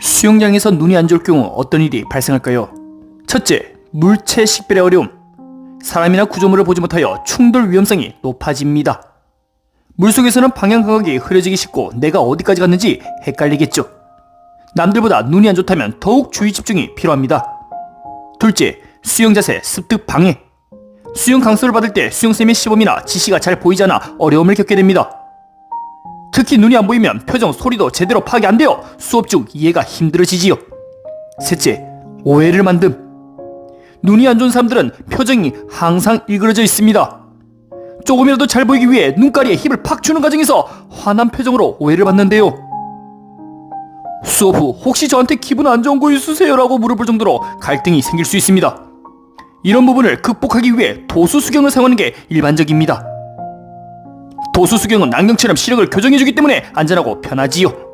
수영장에서 눈이 안 좋을 경우 어떤 일이 발생할까요? 첫째, 물체 식별의 어려움. 사람이나 구조물을 보지 못하여 충돌 위험성이 높아집니다. 물속에서는 방향 감각이 흐려지기 쉽고 내가 어디까지 갔는지 헷갈리겠죠. 남들보다 눈이 안 좋다면 더욱 주의 집중이 필요합니다. 둘째, 수영 자세 습득 방해. 수영 강습을 받을 때 수영쌤의 시범이나 지시가 잘 보이지 않아 어려움을 겪게 됩니다. 특히 눈이 안 보이면 표정, 소리도 제대로 파악이 안 되어 수업 중 이해가 힘들어지지요. 셋째, 오해를 만듦. 눈이 안 좋은 사람들은 표정이 항상 일그러져 있습니다. 조금이라도 잘 보이기 위해 눈가리에 힘을 팍 주는 과정에서 화난 표정으로 오해를 받는데요. 수업 후 혹시 저한테 기분 안 좋은 거 있으세요 라고 물어볼 정도로 갈등이 생길 수 있습니다. 이런 부분을 극복하기 위해 도수 수경을 사용하는 게 일반적입니다. 도수 수경은 안경처럼 시력을 교정해주기 때문에 안전하고 편하지요.